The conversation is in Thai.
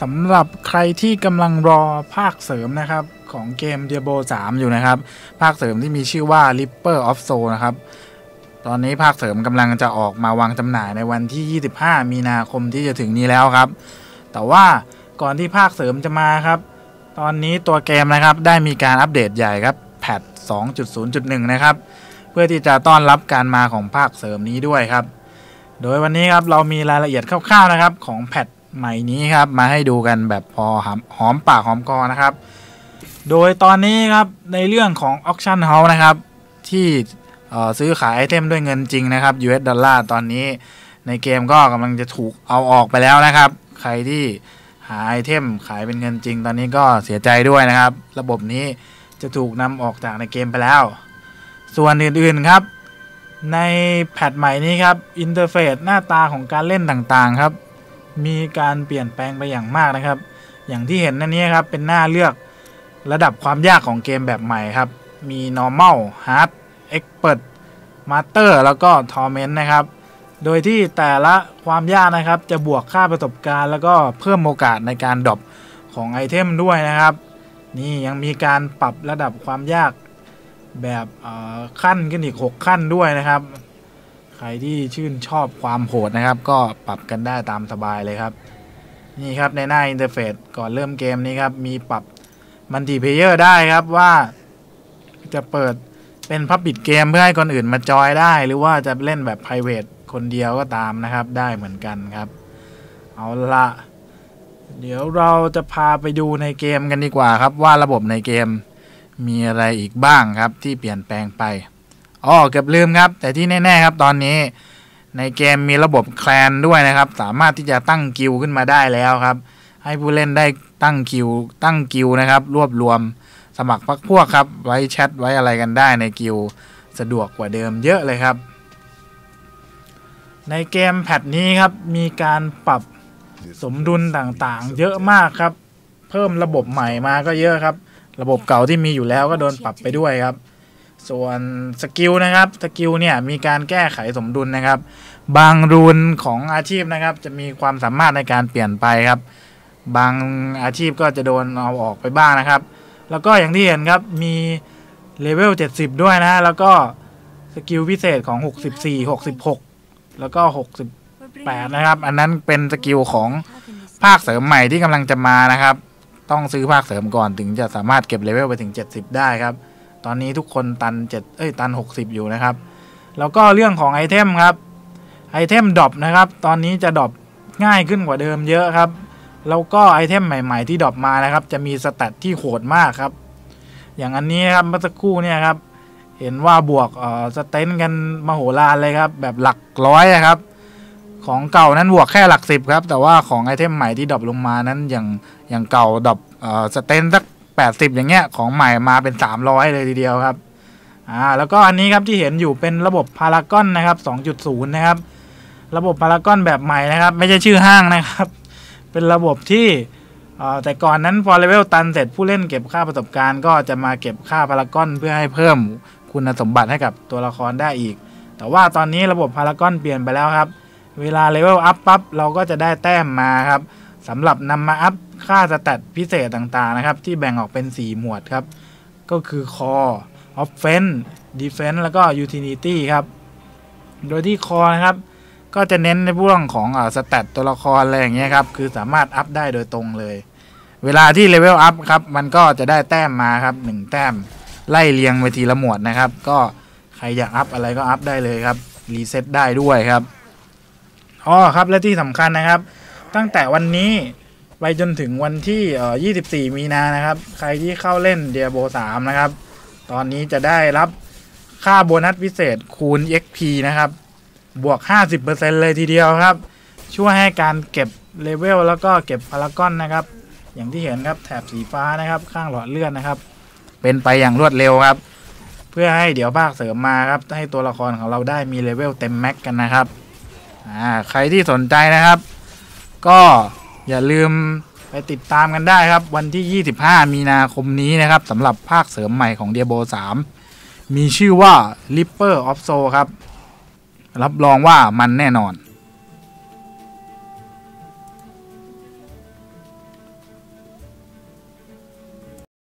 สำหรับใครที่กำลังรอภาคเสริมนะครับของเกม Diablo 3 อยู่นะครับ ภาคเสริมที่มีชื่อว่า Reaper of Soul นะครับ ตอนนี้ภาคเสริมกำลังจะออกมาวางจำหน่ายในวันที่ 25 มีนาคมที่จะถึงนี้แล้วครับ แต่ว่าก่อนที่ภาคเสริมจะมาครับ ตอนนี้ตัวเกมนะครับได้มีการอัปเดตใหญ่ครับแพท2.0.1 นะครับ เพื่อที่จะต้อนรับการมาของภาคเสริมนี้ด้วยครับ โดยวันนี้ครับเรามีรายละเอียดคร่าวๆนะครับของแพท ใหม่นี้ครับมาให้ดูกันแบบพอหอมปากหอมคอนะครับ โดยตอนนี้ครับในเรื่องของ Auction House นะครับที่ซื้อขายไอเทมด้วยเงินจริงนะครับ US ดอลลาร์ตอนนี้ในเกมก็กำลังจะถูกเอาออกไปแล้วนะครับ ใครที่หาไอเทมขายเป็นเงินจริง ตอนนี้ก็เสียใจด้วยนะครับ ระบบนี้จะถูกนำออกจากในเกมไปแล้ว ส่วนอื่นๆครับ ในแพทใหม่นี้ครับอินเทอร์เฟซหน้าตาของการเล่นต่างๆ ครับ มีการเปลี่ยนแปลงไปอย่างมากนะครับ อย่างที่เห็นนั่นนี้ครับเป็นหน้าเลือกระดับความยากของเกมแบบใหม่ครับ มี normal hard expert master แล้วก็ torment นะครับ โดยที่แต่ละความยากนะครับ จะบวกค่าประสบการณ์ แล้วก็เพิ่มโอกาสในการดรอปของไอเทมด้วยนะครับ นี่ยังมีการปรับระดับความยากแบบขั้นขึ้นอีก 6 ขั้นด้วยนะครับ ใครที่ชื่นชอบความโหดนะครับ ก็ปรับกันได้ตามสบายเลยครับ นี่ครับในหน้าอินเทอร์เฟซก่อนเริ่มเกมนี้ครับ มีปรับมัลติเพเยอร์ได้ครับว่าจะเปิดเป็นพับบิดเกมเพื่อให้คนอื่นมาจอยได้ หรือว่าจะเล่นแบบ p r i v a t คนเดียวก็ตามนะครับ ได้เหมือนกันครับ เอาละเดี๋ยวเราจะพาไปดูในเกมกันดีกว่าครับ ว่าระบบในเกมมีอะไรอีกบ้างครับที่เปลี่ยนแปลงไป อ๋อเกือบลืมครับ แต่ที่แน่ๆครับตอนนี้ในเกมมีระบบแคลนด้วยนะครับ สามารถที่จะตั้งกิลขึ้นมาได้แล้วครับ ให้ผู้เล่นได้ตั้งกิลตั้งกิลนะครับ รวบรวมสมัครพักพวกครับ ไว้แชทไว้อะไรกันได้ในกิลสะดวกกว่าเดิมเยอะเลยครับ ในเกมแพทนี้ครับ มีการปรับสมดุลต่างๆ เยอะมากครับ เพิ่มระบบใหม่มาก็เยอะครับ ระบบเก่าที่มีอยู่แล้วก็โดนปรับไปด้วยครับ ส่วนสกิลนะครับสกิลเนี่ยมีการแก้ไขสมดุลนะครับ บางรูนของอาชีพนะครับ จะมีความสามารถในการเปลี่ยนไปครับ บางอาชีพก็จะโดนเอาออกไปบ้างนะครับ แล้วก็อย่างที่เห็นครับมีเลเวล 70 ด้วยนะ แล้วก็สกิลพิเศษของ 64 66 แล้วก็ 68 นะครับ อันนั้นเป็นสกิลของภาคเสริมใหม่ที่กำลังจะมานะครับ ต้องซื้อภาคเสริมก่อนถึงจะสามารถเก็บเลเวลไปถึง 70 ได้ครับ ตอนนี้ทุกคนตัน7เอ้ยตัน 60 อยู่นะครับ แล้วก็เรื่องของไอเทมครับไอเทมดรอปนะครับ ตอนนี้จะดรอปง่ายขึ้นกว่าเดิมเยอะครับ แล้วก็ไอเทมใหม่ ๆ ที่ดรอปมานะครับ จะมีสแตทที่โหดมากครับ อย่างอันนี้ครับเมื่อสักครู่เนี่ยครับ เห็นว่าบวกเอ่อสเตนกันมโหฬารเลยครับ แบบหลักร้อยครับ ของเก่านั้นบวกแค่หลักสิบครับ แต่ว่าของไอเทมใหม่ที่ดรอปลงมานั้นอย่างอย่างเก่าดรอปเอ่อสเตนสัก แปดสิบอย่างเงี้ยของใหม่มาเป็นสามร้อยเลยทีเดียวครับอ่าแล้วก็อันนี้ครับที่เห็นอยู่เป็นระบบพารากอนนะครับสองจุดศูนย์นะครับ ระบบพารากอนแบบใหม่นะครับ ไม่ใช่ชื่อห้างนะครับ เป็นระบบที่แต่ก่อนนั้นพอเลเวลตันเสร็จผู้เล่นเก็บค่าประสบการณ์ ก็จะมาเก็บค่าพารากอนเพื่อให้เพิ่มคุณสมบัติให้กับตัวละครได้อีก แต่ว่าตอนนี้ระบบพารากอนเปลี่ยนไปแล้วครับ เวลาเลเวลอัพปั๊บเราก็จะได้แต้มมาครับสำหรับนำมาอัพ ค่าสแตทพิเศษต่างๆนะครับ ที่แบ่งออกเป็น 4 หมวดครับ ก็คือ Core Offense Defense แล้วก็ Utility ครับ โดยที่ Core นะครับ ก็จะเน้นในเรื่องของสแตทตัวละครอะไรอย่างเงี้ยครับ คือสามารถอัพได้โดยตรงเลย เวลาที่เลเวลอัพครับ มันก็จะได้แต้มมาครับ 1 แต้ม ไล่เรียงไปทีละหมวดนะครับ ก็ใครอยากอัพอะไรก็อัพได้เลยครับ รีเซ็ตได้ด้วยครับอ๋อครับและที่สำคัญนะครับ ตั้งแต่วันนี้ ไปจนถึงวันที่ 24 มีนานะครับ ใครที่เข้าเล่นเดียโบ3นะครับ ตอนนี้จะได้รับค่าโบนัสพิเศษคูณ XP นะครับ บวก 50%เลยทีเดียวครับ ช่วยให้การเก็บเลเวลแล้วก็เก็บพารากอนนะครับ อย่างที่เห็นครับแถบสีฟ้านะครับ ข้างหลอดเลือดนะครับ เป็นไปอย่างรวดเร็วครับ เพื่อให้เดี๋ยวภาคเสริมมาครับ ให้ตัวละครของเราได้มีเลเวลเต็มแม็กกันนะครับอ่าใครที่สนใจนะครับ ก็ อย่าลืมไปติดตามกันได้ครับ วันที่ 25 มีนาคมนี้นะครับสำหรับภาคเสริมใหม่ของ Diablo 3มีชื่อว่า Ripper of Soul ครับ รับรองว่ามันแน่นอน